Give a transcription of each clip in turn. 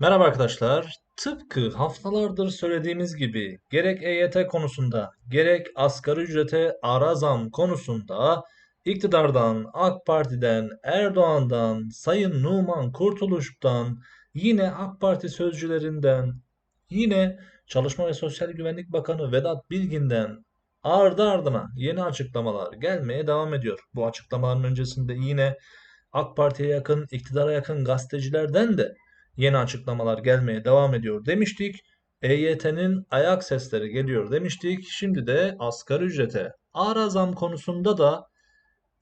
Merhaba arkadaşlar. Tıpkı haftalardır söylediğimiz gibi gerek EYT konusunda gerek asgari ücrete ara zam konusunda iktidardan, AK Parti'den, Erdoğan'dan, Sayın Numan Kurtuluş'tan, yine AK Parti sözcülerinden, yine Çalışma ve Sosyal Güvenlik Bakanı Vedat Bilgin'den ardı ardına yeni açıklamalar gelmeye devam ediyor. Bu açıklamaların öncesinde yine AK Parti'ye yakın, iktidara yakın gazetecilerden de yeni açıklamalar gelmeye devam ediyor demiştik. EYT'nin ayak sesleri geliyor demiştik. Şimdi de asgari ücrete ara zam konusunda da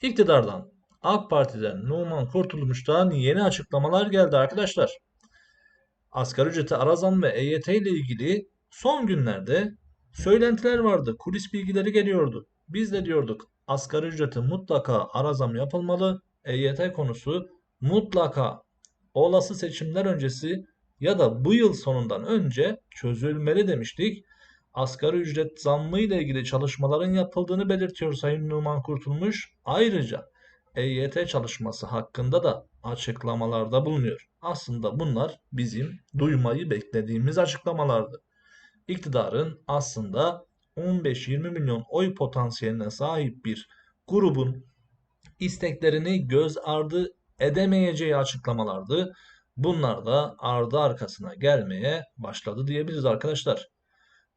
iktidardan AK Parti'den Numan Kurtulmuş'tan yeni açıklamalar geldi arkadaşlar. Asgari ücrete ara zam ve EYT ile ilgili son günlerde söylentiler vardı. Kulis bilgileri geliyordu. Biz de diyorduk asgari ücrete mutlaka ara zam yapılmalı. EYT konusu mutlaka olası seçimler öncesi ya da bu yıl sonundan önce çözülmeli demiştik. Asgari ücret zammı ile ilgili çalışmaların yapıldığını belirtiyor Sayın Numan Kurtulmuş. Ayrıca EYT çalışması hakkında da açıklamalarda bulunuyor. Aslında bunlar bizim duymayı beklediğimiz açıklamalardı. İktidarın aslında 15-20 milyon oy potansiyeline sahip bir grubun isteklerini göz ardı edemeyeceği açıklamalardı. Bunlar da ardı arkasına gelmeye başladı diyebiliriz arkadaşlar.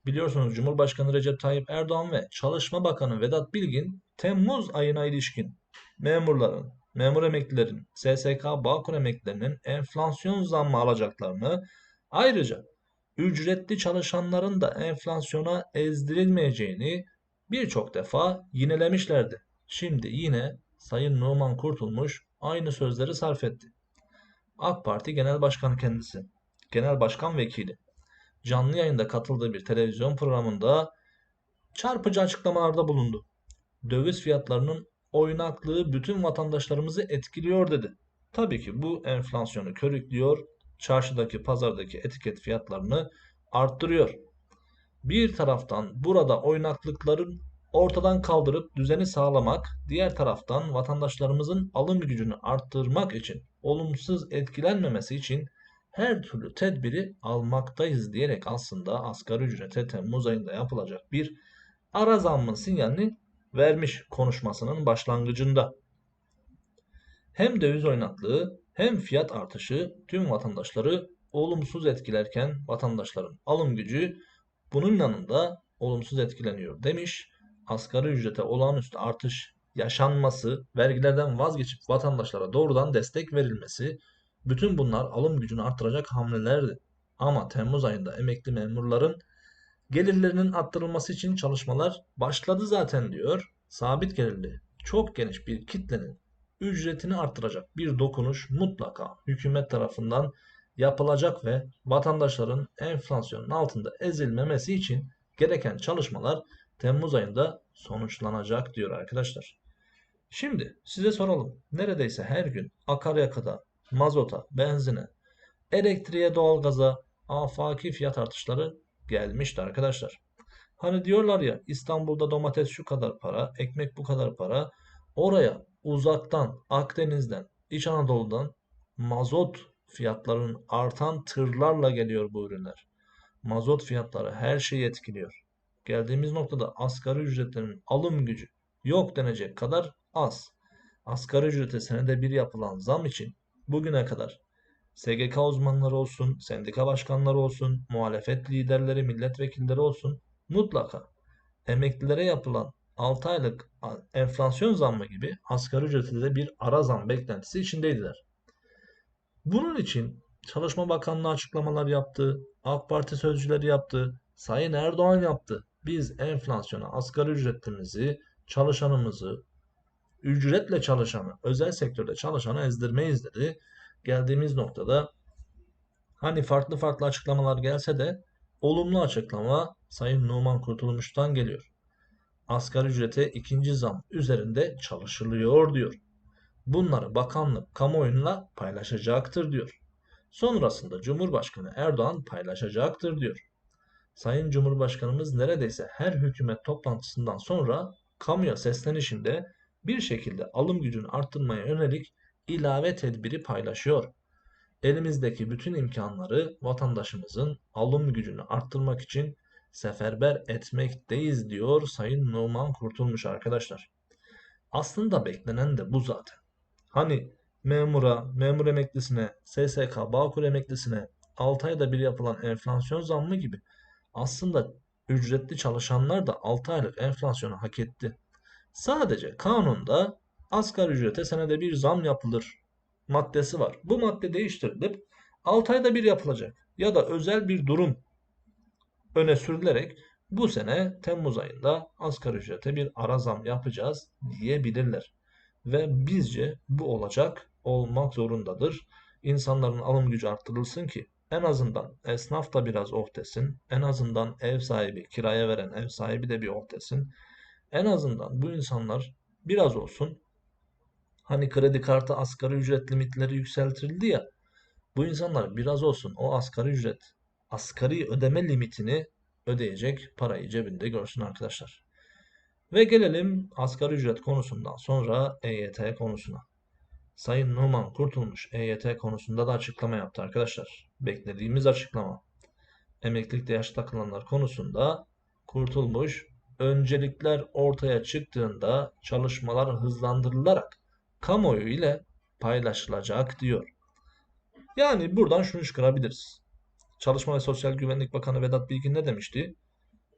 Biliyorsunuz Cumhurbaşkanı Recep Tayyip Erdoğan ve Çalışma Bakanı Vedat Bilgin Temmuz ayına ilişkin memurların, memur emeklilerin, SSK Bağkur emeklilerinin enflasyon zammı alacaklarını ayrıca ücretli çalışanların da enflasyona ezdirilmeyeceğini birçok defa yinelemişlerdi. Şimdi yine Sayın Numan Kurtulmuş aynı sözleri sarf etti. AK Parti Genel Başkanı kendisi, Genel Başkan Vekili, canlı yayında katıldığı bir televizyon programında çarpıcı açıklamalarda bulundu. Döviz fiyatlarının oynaklığı bütün vatandaşlarımızı etkiliyor dedi. Tabii ki bu enflasyonu körüklüyor, çarşıdaki, pazardaki etiket fiyatlarını arttırıyor. Bir taraftan burada oynaklıkların ortadan kaldırıp düzeni sağlamak, diğer taraftan vatandaşlarımızın alım gücünü arttırmak için, olumsuz etkilenmemesi için her türlü tedbiri almaktayız diyerek aslında asgari ücrete Temmuz ayında yapılacak bir ara zammın sinyalini vermiş konuşmasının başlangıcında. Hem döviz oynaklığı hem fiyat artışı tüm vatandaşları olumsuz etkilerken vatandaşların alım gücü bunun yanında olumsuz etkileniyor demiş asgari ücrete olağanüstü artış yaşanması, vergilerden vazgeçip vatandaşlara doğrudan destek verilmesi, bütün bunlar alım gücünü artıracak hamlelerdi. Ama Temmuz ayında emekli memurların gelirlerinin arttırılması için çalışmalar başladı zaten diyor. Sabit gelirli çok geniş bir kitlenin ücretini artıracak bir dokunuş mutlaka hükümet tarafından yapılacak ve vatandaşların enflasyonun altında ezilmemesi için gereken çalışmalar Temmuz ayında sonuçlanacak diyor arkadaşlar. Şimdi size soralım. Neredeyse her gün akaryakıda, mazota, benzine, elektriğe, doğalgaza afaki fiyat artışları gelmişti arkadaşlar. Hani diyorlar ya İstanbul'da domates şu kadar para, ekmek bu kadar para. Oraya uzaktan, Akdeniz'den, İç Anadolu'dan mazot fiyatlarının artan tırlarla geliyor bu ürünler. Mazot fiyatları her şeyi etkiliyor geldiğimiz noktada asgari ücretlerin alım gücü yok denecek kadar az. Asgari ücrete senede bir yapılan zam için bugüne kadar SGK uzmanları olsun, sendika başkanları olsun, muhalefet liderleri, milletvekilleri olsun mutlaka emeklilere yapılan 6 aylık enflasyon zammı gibi asgari ücrete de bir ara zam beklentisi içindeydiler. Bunun için Çalışma Bakanlığı açıklamalar yaptı, AK Parti sözcüleri yaptı, Sayın Erdoğan yaptı biz enflasyona asgari ücretlimizi, çalışanımızı, ücretle çalışanı, özel sektörde çalışanı ezdirmeyiz dedi. Geldiğimiz noktada hani farklı farklı açıklamalar gelse de olumlu açıklama Sayın Numan Kurtulmuş'tan geliyor. Asgari ücrete ikinci zam üzerinde çalışılıyor diyor. Bunları bakanlık kamuoyuyla paylaşacaktır diyor. Sonrasında Cumhurbaşkanı Erdoğan paylaşacaktır diyor. Sayın Cumhurbaşkanımız neredeyse her hükümet toplantısından sonra kamuya seslenişinde bir şekilde alım gücünü arttırmaya yönelik ilave tedbiri paylaşıyor. elimizdeki bütün imkanları vatandaşımızın alım gücünü arttırmak için seferber etmekteyiz diyor Sayın Numan Kurtulmuş arkadaşlar. Aslında beklenen de bu zaten. Hani memura, memur emeklisine, SSK, Bağkur emeklisine 6 ayda bir yapılan enflasyon zammı gibi aslında ücretli çalışanlar da 6 aylık enflasyonu hak etti. Sadece kanunda asgari ücrete senede bir zam yapılır maddesi var. Bu madde değiştirilip 6 ayda bir yapılacak ya da özel bir durum öne sürülerek bu sene Temmuz ayında asgari ücrete bir ara zam yapacağız diyebilirler. Ve bizce bu olacak, olmak zorundadır. İnsanların alım gücü arttırılsın ki en azından esnaf da biraz oh desin. En azından ev sahibi, kiraya veren ev sahibi de bir oh desin. En azından bu insanlar biraz olsun hani kredi kartı asgari ücret limitleri yükseltildi ya. Bu insanlar biraz olsun o asgari ücret, asgari ödeme limitini ödeyecek parayı cebinde görsün arkadaşlar. Ve gelelim asgari ücret konusundan sonra EYT konusuna. Sayın Numan Kurtulmuş EYT konusunda da açıklama yaptı arkadaşlar. Beklediğimiz açıklama. Emeklilikte yaş takılanlar konusunda Kurtulmuş öncelikler ortaya çıktığında çalışmalar hızlandırılarak kamuoyu ile paylaşılacak diyor. Yani buradan şunu çıkarabiliriz. Çalışma ve Sosyal Güvenlik Bakanı Vedat Bilgin ne demişti?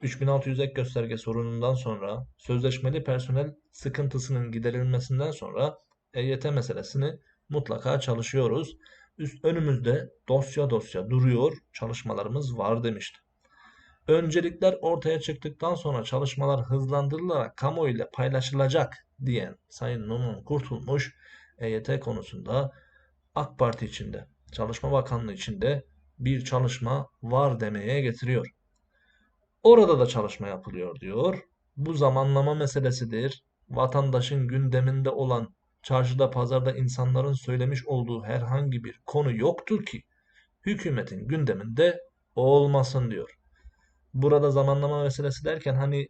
3600 ek gösterge sorunundan sonra sözleşmeli personel sıkıntısının giderilmesinden sonra EYT meselesini mutlaka çalışıyoruz. Üst önümüzde dosya dosya duruyor, çalışmalarımız var demişti. Öncelikler ortaya çıktıktan sonra çalışmalar hızlandırılarak kamuoyu ile paylaşılacak diyen Sayın Numan Kurtulmuş EYT konusunda AK Parti içinde, Çalışma Bakanlığı içinde bir çalışma var demeye getiriyor. Orada da çalışma yapılıyor diyor. Bu zamanlama meselesidir. Vatandaşın gündeminde olan çarşıda pazarda insanların söylemiş olduğu herhangi bir konu yoktur ki hükümetin gündeminde olmasın diyor. Burada zamanlama meselesi derken hani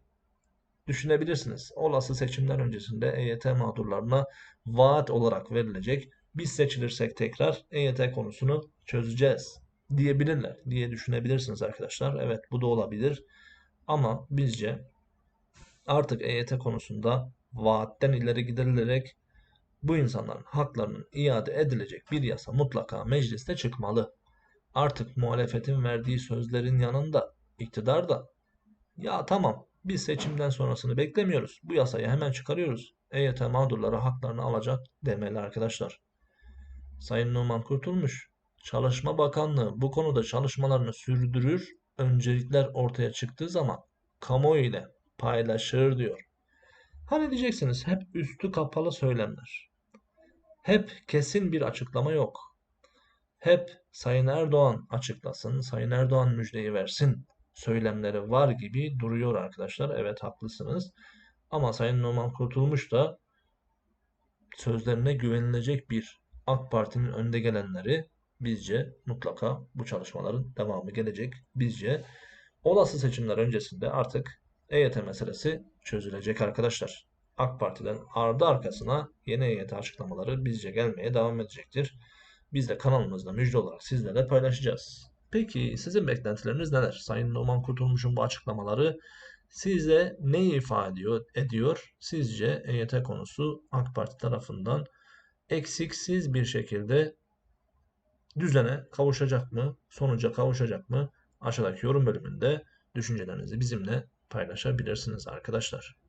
düşünebilirsiniz. Olası seçimler öncesinde EYT mağdurlarına vaat olarak verilecek. Biz seçilirsek tekrar EYT konusunu çözeceğiz diyebilirler diye düşünebilirsiniz arkadaşlar. Evet bu da olabilir. Ama bizce artık EYT konusunda vaatten ileri giderilerek bu insanların haklarının iade edilecek bir yasa mutlaka mecliste çıkmalı. Artık muhalefetin verdiği sözlerin yanında iktidar da ya tamam biz seçimden sonrasını beklemiyoruz. Bu yasayı hemen çıkarıyoruz. EYT mağdurları haklarını alacak demeli arkadaşlar. Sayın Numan Kurtulmuş, Çalışma Bakanlığı bu konuda çalışmalarını sürdürür, öncelikler ortaya çıktığı zaman kamuoyu ile paylaşır diyor. Hani diyeceksiniz hep üstü kapalı söylemler. Hep kesin bir açıklama yok. Hep Sayın Erdoğan açıklasın, Sayın Erdoğan müjdeyi versin söylemleri var gibi duruyor arkadaşlar. Evet haklısınız. Ama Sayın Numan Kurtulmuş da sözlerine güvenilecek bir AK Parti'nin önde gelenleri bizce mutlaka bu çalışmaların devamı gelecek. Bizce olası seçimler öncesinde artık EYT meselesi çözülecek arkadaşlar. AK Parti'den ardı arkasına yeni EYT açıklamaları bizce gelmeye devam edecektir. Biz de kanalımızda müjde olarak sizlerle paylaşacağız. Peki sizin beklentileriniz neler? Sayın Numan Kurtulmuş'un bu açıklamaları size ne ifade ediyor? ediyor? Sizce EYT konusu AK Parti tarafından eksiksiz bir şekilde düzene kavuşacak mı? Sonuca kavuşacak mı? Aşağıdaki yorum bölümünde düşüncelerinizi bizimle paylaşabilirsiniz arkadaşlar.